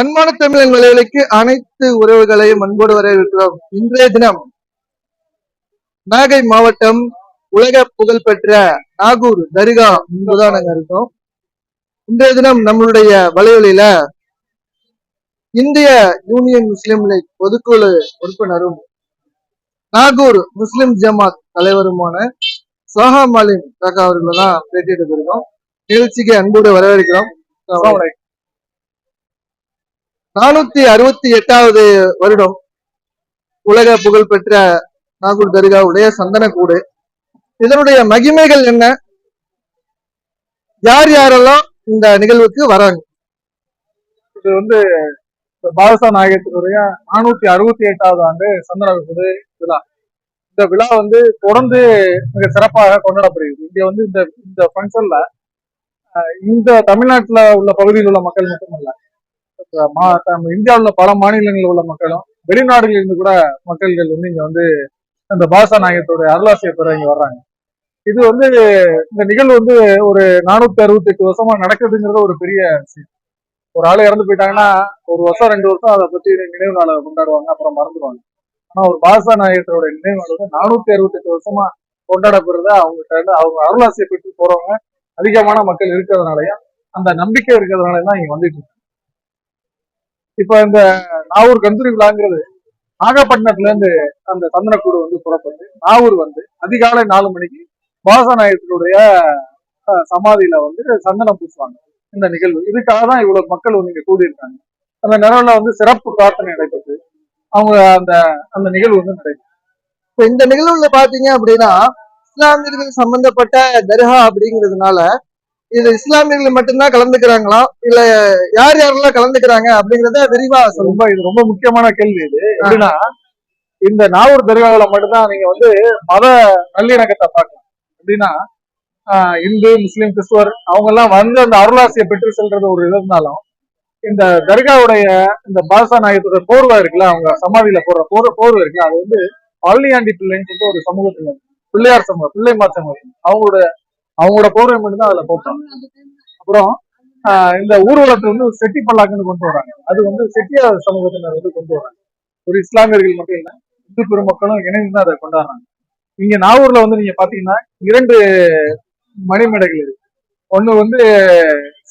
அன்பான தமிழன் விளைவுகளுக்கு அனைத்து உறவுகளையும் அன்போடு வரவேற்கிறோம். இன்றைய தினம் நாகை மாவட்டம் உலக புகழ்பெற்ற நாகூர் தர்கா முன்புதான் நாங்க இருக்கோம். இன்றைய தினம் நம்மளுடைய வலைவலியில இந்திய யூனியன் முஸ்லிம் லீக் பொதுக்குழு உறுப்பினரும் நாகூர் முஸ்லிம் ஜமாத் தலைவருமான சோஹா மாலிம் காக்கா அவர்களை தான் பேட்டி எடுத்திருக்கோம் நிகழ்ச்சிக்கு அன்போடு வரவேற்கிறோம். நானூத்தி அறுபத்தி எட்டாவது வருடம் உலக புகழ்பெற்ற நாகூர் தர்காவுடைய சந்தனக்கூடு இதனுடைய மகிமைகள் என்ன? யார் யாரெல்லாம் இந்த நிகழ்வுக்கு வராங்க? இது வந்து பாலசா நாயகத்தினுடைய நானூத்தி அறுபத்தி எட்டாவது ஆண்டு சந்தன விழா. இந்த விழா வந்து தொடர்ந்து மிக சிறப்பாக கொண்டாடப்படுகிறது. இங்க வந்து இந்த இந்த ஃபங்க்ஷன்ல இந்த தமிழ்நாட்டுல உள்ள பகுதியில் உள்ள மக்கள் மட்டுமல்ல இந்தியாவில் பல மாநிலங்களில் உள்ள மக்களும் வெளிநாடுகளில் இருந்து கூட மக்கள்கள் வந்து இங்க வந்து அந்த பாஷா நாயகத்தோட அருளாசியை பெற இங்க வர்றாங்க. இது வந்து இந்த நிகழ்வு வந்து ஒரு நானூத்தி அறுபத்தி எட்டு வருஷமா நடக்குதுங்கிறது ஒரு பெரிய விஷயம். ஒரு ஆள் இறந்து போயிட்டாங்கன்னா ஒரு வருஷம் ரெண்டு வருஷம் அதை பத்தி நினைவு நாளை கொண்டாடுவாங்க அப்புறம் மறந்துடுவாங்க. ஆனா ஒரு பாசா நாயகத்தோட நினைவு நாள் வந்து நானூத்தி அறுபத்தி எட்டு வருஷமா கொண்டாடப்படுறத அவங்ககிட்ட அவங்க அருளாசியை பெற்று போறவங்க அதிகமான மக்கள் இருக்கிறதுனாலயும் அந்த நம்பிக்கை இருக்கிறதுனால தான் இங்க வந்துட்டு இருக்கு இப்ப இந்த நாகூர் கந்தூரி விழாங்கிறது நாகப்பட்டினத்துல இருந்து அந்த சந்தனக்கூடு வந்து புறப்பட்டு நாகூர் வந்து அதிகாலை நாலு மணிக்கு பாசநாயகத்தினுடைய சமாதியில வந்து சந்தனம் பூசுவாங்க. இந்த நிகழ்வு. இதுக்காக தான் இவ்வளவு மக்கள் வந்து இங்க கூடியிருக்காங்க. அந்த நிகழ்வுல வந்து சிறப்பு பிரார்த்தனை நடைபெற்று அவங்க அந்த அந்த நிகழ்வு வந்து நடைபெற்று. இப்ப இந்த நிகழ்வுல பாத்தீங்க அப்படின்னா இஸ்லாமியர்கள் சம்பந்தப்பட்ட தர்கா அப்படிங்கிறதுனால இது இஸ்லாமியர்கள் மட்டும்தான் கலந்துக்கிறாங்களா? இல்ல யார் யாரெல்லாம் கலந்துக்கிறாங்க அப்படிங்கறத விரிவா ரொம்ப இது ரொம்ப முக்கியமான கேள்வி இது. எப்படின்னா இந்த நாகூர் தர்காவில மட்டும்தான் நீங்க வந்து மத நல்லிணக்கத்தை பார்க்கலாம். எப்படின்னா இந்து முஸ்லீம் கிறிஸ்துவர் அவங்க எல்லாம் வந்து அந்த அருளாசியை பெற்று செல்றது ஒரு இது இருந்தாலும் இந்த தர்காவுடைய இந்த பாதுஷா நாயகத்தோட போர்வை இருக்குல்ல அவங்க சமாதியில போடுற போர் போர்வை இருக்குல்ல அது வந்து பழனியாண்டி பிள்ளைன்னு சொல்லிட்டு ஒரு சமூகத்துல. பிள்ளையார் சமூகம் பிள்ளைமார் சமூகம். அவங்களோட அவங்களோட போர்வை மட்டும்தான் அதுல போட்டாங்க அப்புறம் இந்த ஊர்வலத்தை வந்து ஒரு செட்டி பல்லாக்குன்னு கொண்டு வராங்க. அது வந்து செட்டியார் சமூகத்தினர் வந்து கொண்டு வராங்க. ஒரு இஸ்லாமியர்கள் மட்டும் இல்ல இந்து பெருமக்களும் இணைந்து தான் அதை கொண்டாடுறாங்க. இங்க நாகூர்ல வந்து நீங்க பாத்தீங்கன்னா இரண்டு மணிமேடைகள் இருக்கு. ஒண்ணு வந்து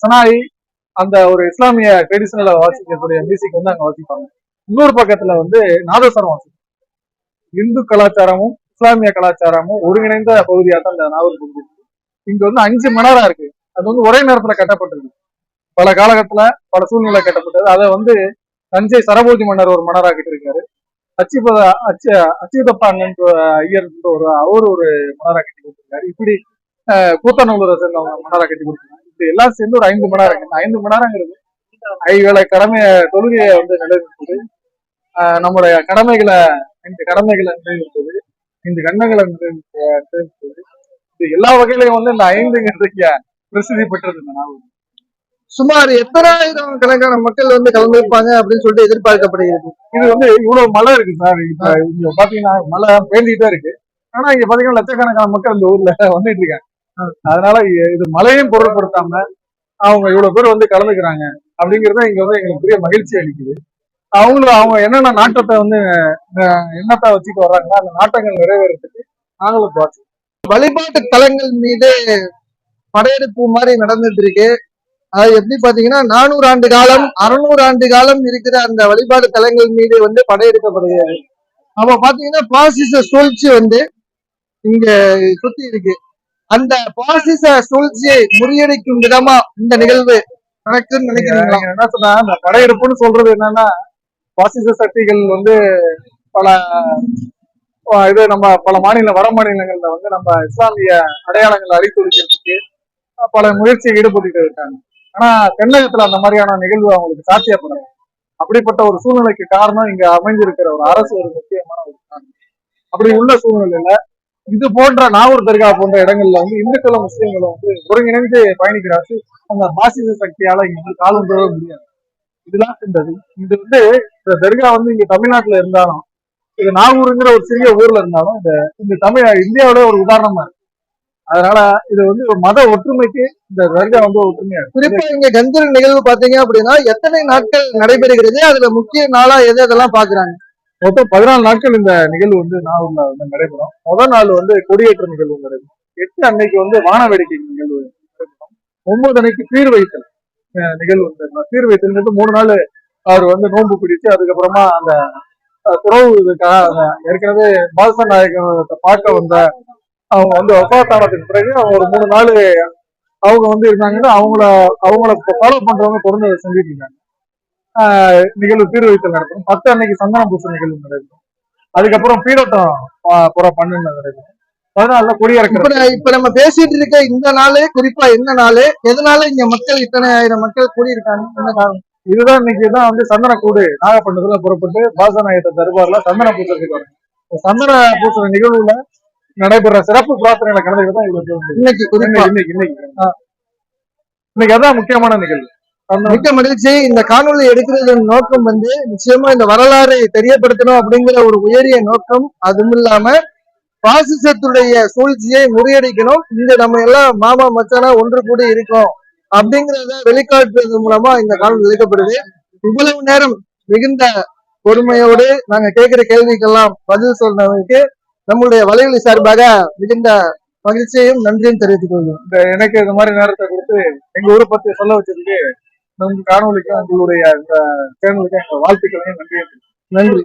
சனாயி அந்த ஒரு இஸ்லாமிய ட்ரெடிஷனல வாசிக்கக்கூடிய மியூசிக் வந்து அங்க வாசிப்பாங்க. இன்னொரு பக்கத்துல வந்து நாதஸ்வரம் வாசிப்பாங்க. இந்து கலாச்சாரமும் இஸ்லாமிய கலாச்சாரமும் ஒருங்கிணைந்த பகுதியாக தான் இந்த நாகூர் பகுதி இங்க வந்து அஞ்சு மணரா இருக்கு. அது வந்து ஒரே நேரத்துல கட்டப்பட்டிருக்கு. பல காலகட்டத்துல பல சூழ்நிலை கட்டப்பட்டது. அதை வந்து தஞ்சை சரபோஜி மன்னர் ஒரு மன்னராக கட்டிருக்காரு அச்சுபத அச்சு அச்சுதப்பா அண்ணன் ஐயர் ஒரு அவர் ஒரு மன்னராக கட்டி கொடுத்திருக்காரு. இப்படி கூத்தநல்லூரை சேர்ந்தவங்க மன்னரா கட்டி கொடுத்திருக்காங்க. இப்படி எல்லாம் சேர்ந்து ஒரு ஐந்து மணி நேரம் இந்த ஐந்து மணி நேரங்கிறது ஐவேளை கடமை தொழுகையை வந்து நிலைநிறுத்துது. நம்முடைய கடமைகளை இந்த கடமைகளை நிலைநிறுத்துது. இந்த கண்ணங்களை நிலைநிறுத்து- நிலைநிறுத்துது. எல்லா வகையிலையும் வந்து இந்த ஐந்துங்கிறதுக்கு பிரசித்தி பெற்றது இந்த நாவல். சுமார் எத்தனாயிரம் கணக்கான மக்கள் வந்து கலந்துருப்பாங்க அப்படின்னு சொல்லிட்டு எதிர்பார்க்கப்படுகிறது. இது வந்து இவ்வளவு மழை இருக்கு சார். இப்ப இங்க பாத்தீங்கன்னா மழை பேஞ்சிட்டே இருக்கு. ஆனா இங்க பாத்தீங்கன்னா லட்சக்கணக்கான மக்கள் இந்த ஊர்ல வந்துட்டு இருக்காங்க. அதனால இது மழையும் பொருட்படுத்தாம அவங்க இவ்வளவு பேர் வந்து கலந்துக்கிறாங்க அப்படிங்கறது இங்க வந்து எங்களுக்கு பெரிய மகிழ்ச்சி அளிக்குது. அவங்களும் அவங்க என்னென்ன நாட்டத்தை வந்து எண்ணத்தை வச்சுட்டு வர்றாங்களோ அந்த நாட்டங்கள் நிறைவேறதுக்கு நாங்களும் பார்த்து வழிபாட்டு தலங்கள் மீது படையெடுப்பு மாதிரி நடந்துட்டு இருக்கு. அது எப்படி பாத்தீங்கன்னா நானூறு ஆண்டு காலம் அறுநூறு ஆண்டு காலம் இருக்கிற அந்த வழிபாடு தலங்கள் மீது வந்து படையெடுக்கப்படுகிறது. அப்ப பாத்தீங்கன்னா பாசிச சூழ்ச்சி வந்து இங்க சுத்தி இருக்கு. அந்த பாசிச சூழ்ச்சியை முறியடிக்கும் விதமா இந்த நிகழ்வு நடக்குன்னு நினைக்கிறீங்களா? என்ன சொன்னா அந்த படையெடுப்புன்னு சொல்றது என்னன்னா பாசிச சக்திகள் வந்து பல இது நம்ம பல மாநில வட மாநிலங்கள்ல வந்து நம்ம இஸ்லாமிய அடையாளங்களை அழித்தொழிக்கிறதுக்கு பல முயற்சியை ஈடுபட்டு இருக்காங்க. ஆனா தென்னகத்துல அந்த மாதிரியான நிகழ்வு அவங்களுக்கு சாத்தியப்படல. அப்படிப்பட்ட ஒரு சூழ்நிலைக்கு காரணம் இங்க அமைஞ்சிருக்கிற ஒரு அரசு ஒரு முக்கியமான ஒரு காரணம். அப்படி உள்ள சூழ்நிலையில இது போன்ற நாகூர் தர்கா போன்ற இடங்கள்ல வந்து இந்துக்களும் முஸ்லீம்களும் வந்து ஒருங்கிணைந்து பயணிக்கிறாச்சு அந்த பாசிச சக்தியால இங்க வந்து காலம் தோற முடியாது. இதெல்லாம் சென்றது இது வந்து இந்த தர்கா வந்து இங்க தமிழ்நாட்டுல இருந்தாலும் இது நாகூருங்கிற ஒரு சிறிய ஊர்ல இருந்தாலும் இந்த இந்த தமிழ் இந்தியாவோட ஒரு உதாரணமா இருக்கு. அதனால இது வந்து ஒரு மத ஒற்றுமைக்கு இந்த தர்கா வந்து ஒற்றுமையா இருக்கு. குறிப்பா இங்க கந்தர் நிகழ்வு பாத்தீங்க அப்படின்னா எத்தனை நாட்கள் நடைபெறுகிறது அதுல முக்கிய நாளா எது அதெல்லாம் பாக்குறாங்க மொத்தம் பதினாலு நாட்கள் இந்த நிகழ்வு வந்து நாகூர்ல வந்து நடைபெறும். முதல் நாள் வந்து கொடியேற்ற நிகழ்வு நடைபெறும். எட்டு அன்னைக்கு வந்து வான வேடிக்கை நிகழ்வு நடைபெறும். ஒன்பது அன்னைக்கு பீர் வைத்தல் நிகழ்வு நடைபெறும். பீர் வைத்தல்ங்கிறது மூணு நாள் அவர் வந்து நோன்பு பிடிச்சு அதுக்கப்புறமா அந்த துறவுக்காக துறவு ஏற்கனவே பால்ச நாயகத்தை பார்க்க வந்த அவங்க வந்து வசாத்தானத்துக்கு பிறகு அவங்க ஒரு மூணு நாள் அவங்க வந்து இருந்தாங்கன்னா அவங்கள அவங்கள ஃபாலோ பண்றவங்க தொடர்ந்து செஞ்சுட்டு இருக்காங்க. நிகழ்வு தீர்வைத்தல் நடக்கும். பத்து அன்னைக்கு சந்தன பூச நிகழ்வு நடக்கும். அதுக்கப்புறம் பீரோட்டம் புற பன்னெண்டு நடக்கும். பதினாலுல இப்ப இப்ப நம்ம பேசிட்டு இருக்க இந்த நாளே குறிப்பா என்ன நாள் எதனால இங்க மக்கள் இத்தனை ஆயிரம் மக்கள் கூடியிருக்காங்க? என்ன காரணம்? இதுதான் இன்னைக்கு தான் வந்து சந்தன கூடு நாகப்பட்டினத்துல புறப்பட்டு பாசநாயகத்தை தர்பார்ல சந்தன பூசத்துக்கு வரும் சந்தன பூசுற நிகழ்வுல நடைபெற சிறப்பு பிரார்த்தனைகளை கலந்துக்கிட்டு தான் இவ்வளவு. இன்னைக்கு இன்னைக்கு இன்னைக்கு இன்னைக்கு. அதான் முக்கியமான நிகழ்வு. மிக்க மகிழ்ச்சி. இந்த காணொளி எடுக்கிறதன் நோக்கம் வந்து நிச்சயமா இந்த வரலாறை தெரியப்படுத்தணும் அப்படிங்கிற ஒரு உயரிய நோக்கம். அதுவும் இல்லாம பாசிசத்துடைய சூழ்ச்சியை முறியடிக்கணும். இங்க நம்ம எல்லாம் மாமா மச்சானா ஒன்று கூடி இருக்கோம். அப்படிங்கறத வெளிக்காட்டுறது மூலமா இந்த காலம் விளைக்கப்படுது இவ்வளவு நேரம் மிகுந்த பொறுமையோடு நாங்க கேட்கிற கேள்விக்கெல்லாம் பதில் சொன்னதுக்கு நம்முடைய வலைவலி சார்பாக மிகுந்த மகிழ்ச்சியையும் நன்றியும் தெரிவித்துக் கொள்கிறோம். இந்த எனக்கு இந்த மாதிரி நேரத்தை கொடுத்து எங்க ஊரை பத்தி சொல்ல வச்சதுக்கு நம்ம காணொலிக்கும் உங்களுடைய இந்த சேனலுக்கும் எங்க வாழ்த்துக்களையும் நன்றி நன்றி.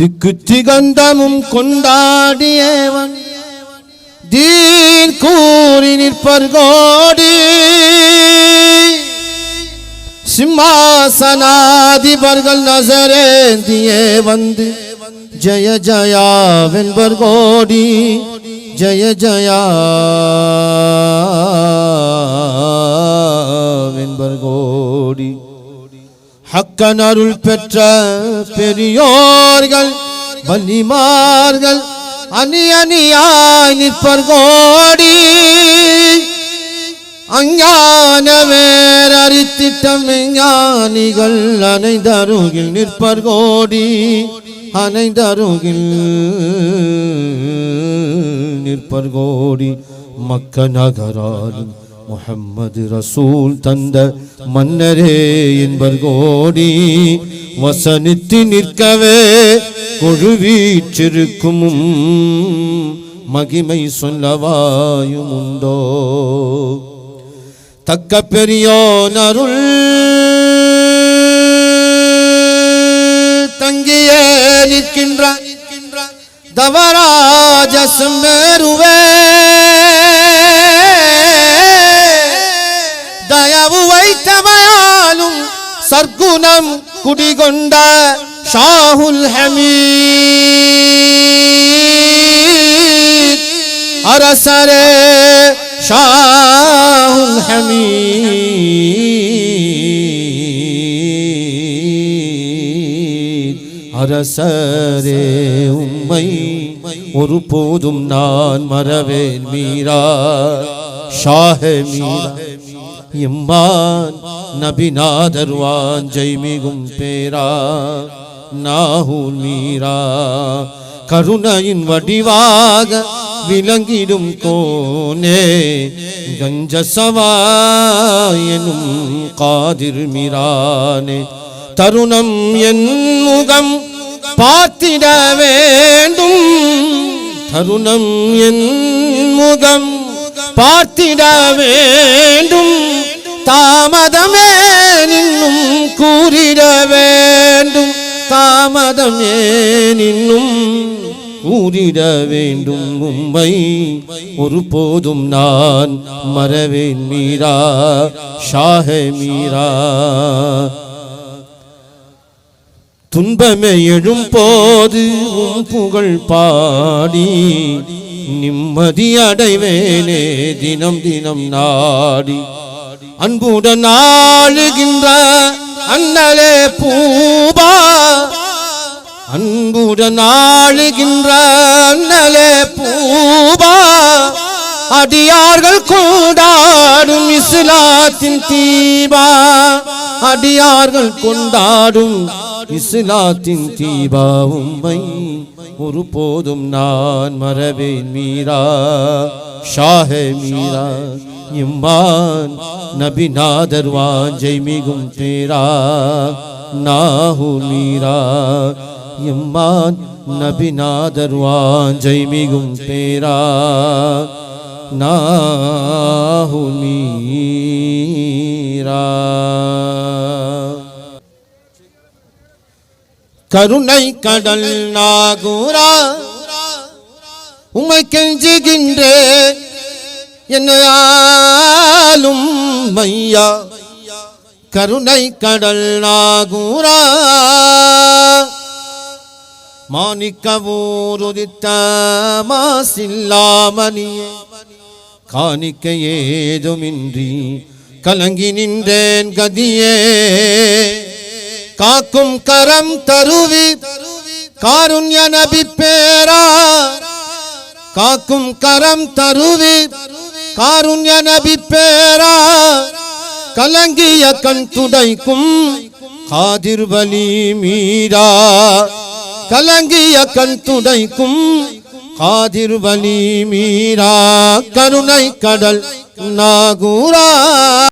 திக்கு கொண்டாடியவன். தீன் கூறி நிற்பர்கோடி. சிம்மாசனாதிபர்கள் நசரேந்தியே வந்து ஜய ஜயா வென்பர் கோடி ஜெய ஜயா வென்பர் கோடி ஹக்கன் அருள் பெற்ற பெரியோர்கள் வன்னிமார்கள் அணி அணியாய் நிற்பர் கோடி. அஞ்ஞான வேறறித்திட்டம் ஞானிகள் அனைந்தருகில் நிற்பர் கோடி. அனைந்தருகில் நிற்பர் கோடி மக்க நகராலும் முஹம்மது ரசூல் தந்த மன்னரே என்பர் கோடி வசனித்து நிற்கவே கொழுவீற்றிருக்கும் மகிமை சொல்லவாயும் உண்டோ தக்க பெரியோனருள் தங்கியே நிற்கின்ற தவராஜ செம்மேருவே தயவு சர்க்குணம் குடிகொண்ட ஷாஹுல் ஹமீத் அரசரே ஷாஹுல் ஹமீத் அரசரே உம்மை ஒரு போதும் நான் மறவேன் மீரா ஷாஹ மீரா எம்மான் நபிநாதர்வான் ஜெய்மிகும் பேரா நாகூர் மீரா. கருணையின் வடிவாக விளங்கிடும் கோனே கஞ்சசவாயனும் காதிர் மீரானே. தருணம் என் முகம் பார்த்திட வேண்டும். தருணம் என் முகம் பார்த்திட வேண்டும். தாமதமே நின்னும் கூறிட வேண்டும். தாமதமே நின்னும் கூறிட வேண்டும். உம்மை ஒரு போதும் நான் மறவேன் மீரா ஷாஹ மீரா. துன்பமே எழும் போது உம் புகழ் பாடி நிம்மதி அடைவேனே தினம் தினம் நாடி. அன்புடன் ஆளுகின்ற அண்ணலே பூபா. அன்புடன் ஆளுகின்ற அண்ணலே பூபா. அடியார்கள் கொண்டாடும் இஸ்லாத்தின் தீபா. அடியார்கள் கொண்டாடும் இஸ்லாத்தின் தீபா உம்மை ஒருபோதும் நான் மறவேன் மீரா. ஷாஹே மீரா இம்மான் நபி நபிநாதர் வாஞ்சை மிகும் பேரா. நாஹு மீரா இம்மான் நபி நபிநாதர் வாஞ்சை மிகும் பேரா. நாஹு மீரா கருணை கடல் நாகூரா உமை கெஞ்சுகின்றே. என்னையாலும் மையா கருணை கடல் நாகூரா. மாணிக்க ஊருதித்த மாசில்லாமணியே காணிக்க ஏதுமின்றி கலங்கி நின்றேன் கதியே. காக்கும் கரம் தருவி. காருண்ய நபி பேரா. காக்கும் கரம் தருவி. காருண்ய நபி பேரா. கலங்கிய கண் துடைக்கும் காதிர் வலி மீரா. கலங்கிய கண் துடைக்கும் காதிர் வலி மீரா. கருணை கடல் நாகூரா.